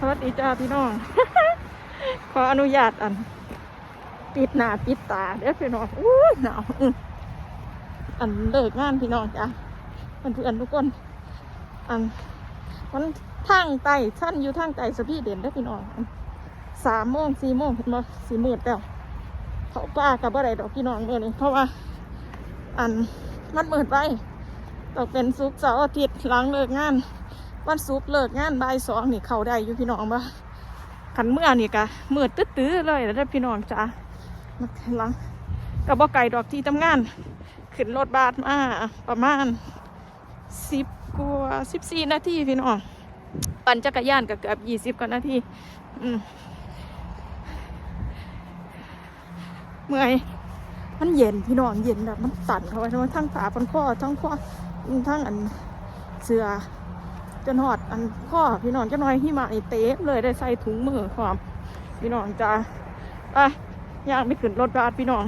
สวัสดีจ้าพี่น้อง ขออนุญาตอัน ปิดหน้าปิดตาเด้อพี่น้องอู้หนาวอันเลิกงานพี่น้องจ้ะเพื่อนเพื่อนทุกคน อันมันทางไต่ชั้นอยู่ทางไต่สพี่เด่นเด้อพี่น้องสามโมงสี่โมงเห็นบ่สี่มืดแล้วเขาป้ากับอะไรดอกพี่น้องเมื่อนี้เพราะว่า อันมันมืดไปต้อเป็นซุกเสาร์อาทิตย์หลังเลิกงาน วันศุกร์เลิกงานบ่ายสองนี่เข้าได้อยู่พี่น้องบ่ขันเมื่อนี่กะเมืดตื้อๆเลยแล้วพี่น้องจ้ามาหลังกับบ่ไก่ดอกที่ทำงาน ขึ้นรถบัสมาประมาณสิบกว่าสิบสี่นาทีพี่น้องปั่นจักรยานก็เกือบยี่สิบกว่านาทีอืเมื่อยมันเย็นพี่น้องเย็นแบบมันสั่นเข้าไปทั้งทั้งตาพันข้อทั้งข้อทั้งอันเสือ จนหอดอันข้อพี่น้องจะน้อยหิมะนี่เต็มเลยได้ใส่ถุงมือความพี่น้องจ้าไปย่างไปขึ้นรถบัสพี่น้อง